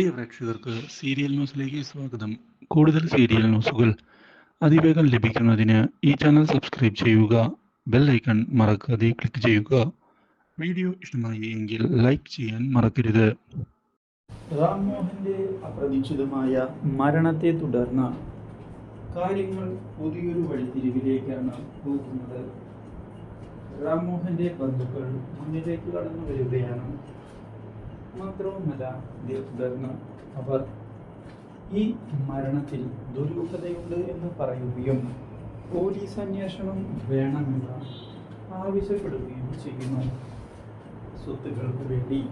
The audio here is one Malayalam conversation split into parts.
പ്രിയ പ്രേക്ഷകർക്ക് സീരിയൽ ന്യൂസിലേക്ക് സ്വാഗതം. കൂടുതൽ സീരിയൽ ന്യൂസുകൾ അതിവേഗം ലഭിക്കുന്നതിന് ഈ ചാനൽ സബ്സ്ക്രൈബ് ചെയ്യുക ബെൽ ഐക്കൺ മറക്കാതെ ക്ലിക്ക് ചെയ്യുക. വീഡിയോ ഇഷ്ടമായി എങ്കിൽ ലൈക്ക് ചെയ്യാൻ മറക്കരുത്. റാംമോഹന്റെ അപ്രതീക്ഷിതമായ മരണത്തെ തുടർന്ന് കാര്യങ്ങൾ പുതിയൊരു വഴിത്തിരിവിലേക്കാണ് പോകുന്നത്. റാംമോഹന്റെ ബന്ധുക്കൾ മുന്നിലേക്ക് കടന്നു വരികയാണ് മാത്രവുമല്ല തുടർന്ന് അവർ ഈ മരണത്തിൽ ദുരൂഹതയുണ്ട് എന്ന് പറയുകയും പോലീസ് അന്വേഷണം വേണമെന്ന് ആവശ്യപ്പെടുകയും ചെയ്യുന്നു. സ്വത്തുക്കൾക്ക് വേണ്ടി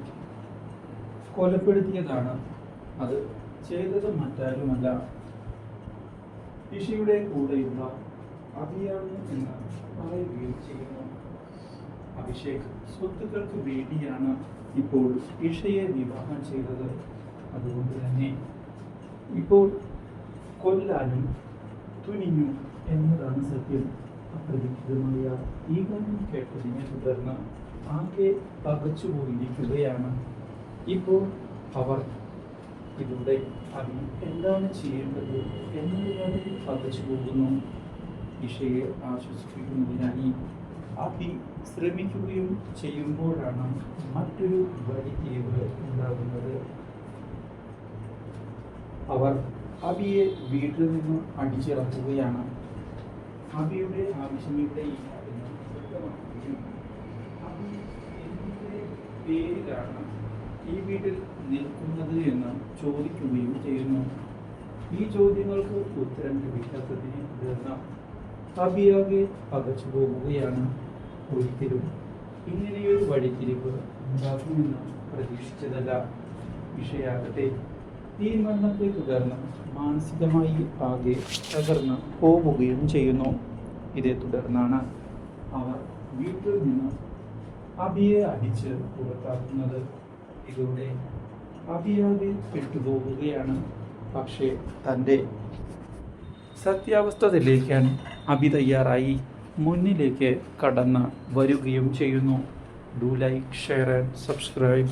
കൊലപ്പെടുത്തിയതാണ്. അത് ചെയ്തത് മറ്റാരുമല്ല. ഋഷിയുടെ കൂടെയുള്ള അതിയാണ് എന്ന് പറയുകയും ചെയ്യുന്നു. അഭിഷേക്. സ്വത്തുക്കൾക്ക് വേണ്ടിയാണ് ഇപ്പോൾ ഇഷയെ വിവാഹം ചെയ്തത്. അതുകൊണ്ട് തന്നെ ഇപ്പോൾ കൊല്ലാനും തുനിഞ്ഞു എന്നതാണ് സത്യം. അപ്രതീക്ഷിതമായ ഈ കാര്യം കേട്ടതിനെ തുടർന്ന് ആകെ പകച്ചുപോയിരിക്കുകയാണ് ഇപ്പോൾ അവർ ഇതിലൂടെ അഭി എന്താണ് ചെയ്യേണ്ടത് എന്നതിനായി പകച്ചു പോകുന്നു. ഇഷയെ ആശ്വസിപ്പിക്കുന്നതിനായി അഭി ശ്രമിക്കുകയും ചെയ്യുമ്പോഴാണ് മറ്റൊരു വഴി തീവ് ഉണ്ടാകുന്നത്. അവർ അബിയെ വീട്ടിൽ നിന്ന് അടിച്ചിറക്കുകയാണ്. അബിയുടെ ആവശ്യം ഇവിടെ ഇല്ല പേരിലാണ് ഈ വീട്ടിൽ നിൽക്കുന്നത് എന്ന് ചോദിക്കുകയും ചെയ്യുന്നു. ഈ ചോദ്യങ്ങൾക്ക് ഉത്തരം ലഭിക്കാത്തതിനെ തുടർന്ന് അബിയാകെ പകച്ചു പോവുകയാണ് ഒരിക്കലും ഇങ്ങനെയൊരു വഴിത്തിരിവ് ഉണ്ടാകുമെന്ന് പ്രതീക്ഷിച്ചതല്ല. വിഷയാകട്ടെ. ഈ മരണത്തെ തുടർന്ന് മാനസികമായി ആകെ തകർന്ന് പോവുകയും ചെയ്യുന്നു. ഇതേ തുടർന്നാണ് അവർ വീട്ടിൽ നിന്ന് അബിയെ അടിച്ച് പുറത്താക്കുന്നത്. ഇതോടെ അബിയാകെ പെട്ടുപോവുകയാണ്. പക്ഷേ തന്റെ സത്യാവസ്ഥ തെളിയിക്കാൻ അബി തയ്യാറായി. മുന്നിലേക്ക് കടന്ന് വരികയും ചെയ്യുന്നു. Do like share and subscribe